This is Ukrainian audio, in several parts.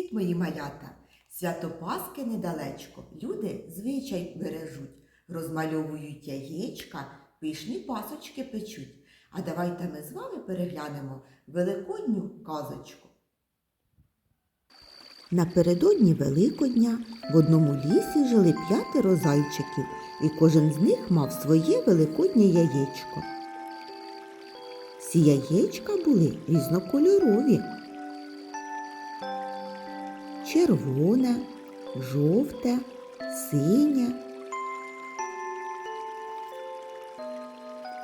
Привіт, мої малята! Свято Пасхи недалечко. Люди звичай бережуть, розмальовують яєчка, пишні пасочки печуть. А давайте ми з вами переглянемо великодню казочку. Напередодні Великодня в одному лісі жили п'ятеро зайчиків, і кожен з них мав своє великоднє яєчко. Ці яєчка були різнокольорові. Червоне, жовте, синє.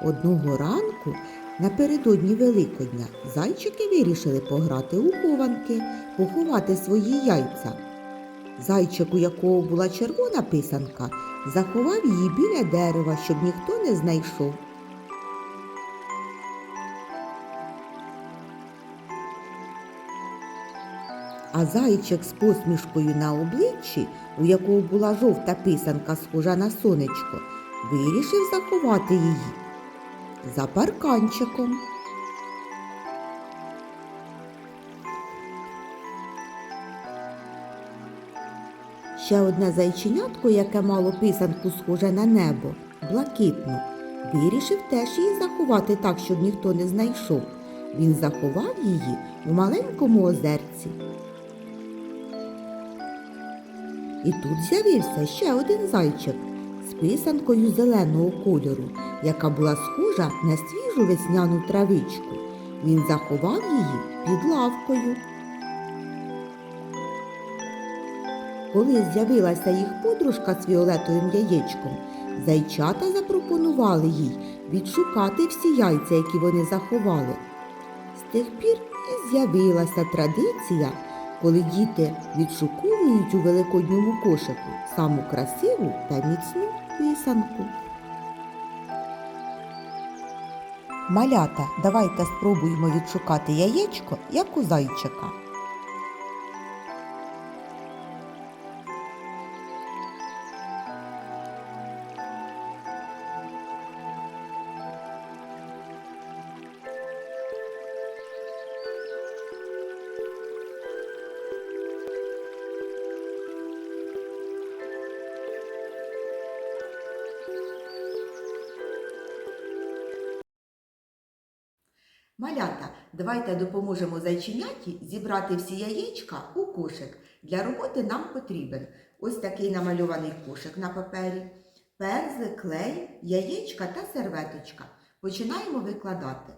Одного ранку напередодні Великодня зайчики вирішили пограти у хованки, поховати свої яйця. Зайчик, у якого була червона писанка, заховав її біля дерева, щоб ніхто не знайшов. А зайчик з посмішкою на обличчі, у якого була жовта писанка, схожа на сонечко, вирішив заховати її за парканчиком. Ще одне зайченятко, яке мало писанку схоже на небо, блакитну, вирішив теж її заховати так, щоб ніхто не знайшов. Він заховав її у маленькому озерці. І тут з'явився ще один зайчик з писанкою зеленого кольору, яка була схожа на свіжу весняну травичку. Він заховав її під лавкою. Коли з'явилася їх подружка з фіолетовим яєчком, зайчата запропонували їй відшукати всі яйця, які вони заховали. З тих пір і з'явилася традиція, коли діти відшуковують у великодньому кошику саму красиву та міцну писанку. Малята, давайте спробуємо відшукати яєчко, як у зайчика. Малята, давайте допоможемо зайченяті зібрати всі яєчка у кошик. Для роботи нам потрібен ось такий намальований кошик на папері, пензлик, клей, яєчка та серветочка. Починаємо викладати.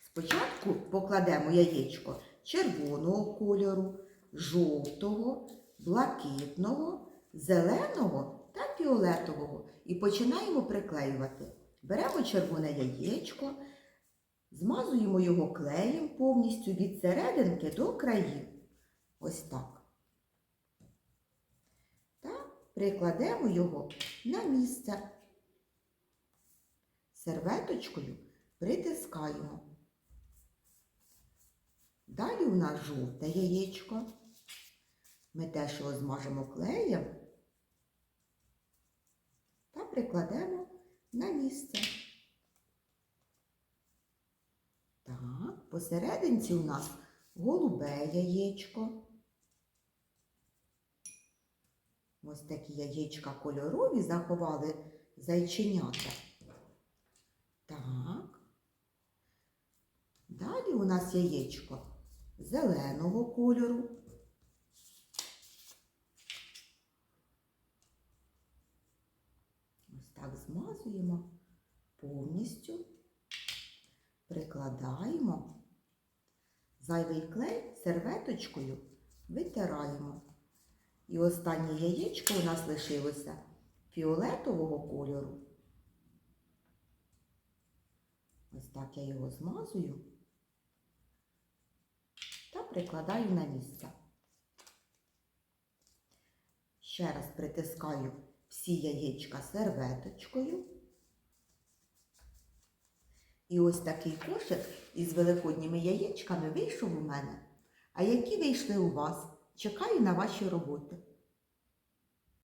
Спочатку покладемо яєчко червоного кольору, жовтого, блакитного, зеленого та фіолетового і починаємо приклеювати. Беремо червоне яєчко. Змазуємо його клеєм повністю від серединки до країв. Ось так. Та прикладемо його на місце. Серветочкою притискаємо. Далі у нас жовте яєчко. Ми теж його змажемо клеєм та прикладемо на місце. Так, посерединці у нас голубе яєчко. Ось такі яєчка кольорові заховали зайченята. Так. Далі у нас яєчко зеленого кольору. Ось так змазуємо повністю прикладаємо, зайвий клей серветочкою витираємо. І останнє яєчко у нас лишилося фіолетового кольору. Ось так я його змазую та прикладаю на місце. Ще раз притискаю всі яєчка серветочкою. І ось такий кошик із великодніми яєчками вийшов у мене. А які вийшли у вас? Чекаю на ваші роботи.